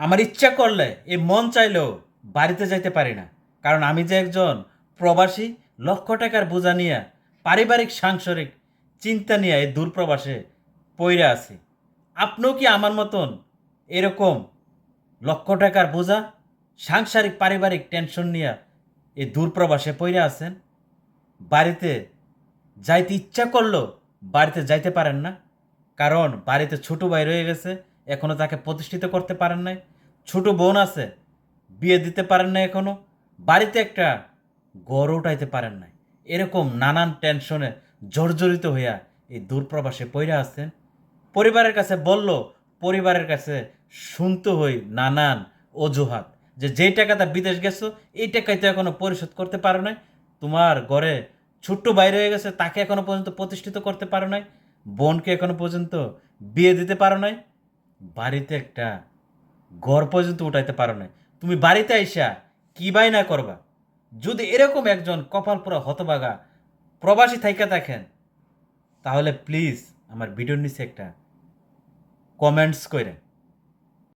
আমার ইচ্ছা করলে এই মন চাইলেও বাড়িতে যাইতে পারি না। কারণ আমি যে একজন প্রবাসী, লক্ষ টাকার বোঝা নিয়ে পারিবারিক, সাংসারিক চিন্তা নিয়ে এই দূরপ্রবাসে পইরা আছি। আপনিও কি আমার মতন এরকম লক্ষ টাকার বোঝা, সাংসারিক, পারিবারিক টেনশন নিয়ে এই দূরপ্রবাসে পইরা আছেন? বাড়িতে যাইতে ইচ্ছা করল বাড়িতে যাইতে পারেন না। কারণ বাড়িতে ছোট ভাই রয়ে গেছে এখনও তাকে প্রতিষ্ঠিত করতে পারেন নাই। ছোট বোন আছে, বিয়ে দিতে পারেন না এখনও। বাড়িতে একটা গড় উঠাইতে পারেন নাই। এরকম নানান টেনশনে জর্জরিত হইয়া এই দূরপ্রবাসে পইরা আছেন। পরিবারের কাছে বলল, পরিবারের কাছে শুনতে হই নানান অজুহাত যে যেই টাকাটা বিদেশ গেছো, এই টাকাই তো এখনও পরিশোধ করতে পারো নাই। তোমার ঘরে ছোট্ট বাইরে হয়ে গেছে, তাকে এখনও পর্যন্ত প্রতিষ্ঠিত করতে পারো নাই। বোনকে এখনও পর্যন্ত বিয়ে দিতে পারো নাই। বাড়িতে একটা ঘর পর্যন্ত উঠাইতে পারো নাই। তুমি বাড়িতে আইসা কি বাই না করবা? যদি এরকম একজন কপাল পুরা হতবাগা প্রবাসী থাইকা থাকেন, তাহলে প্লিজ আমার ভিডিওর নিচে একটা কমেন্টস করে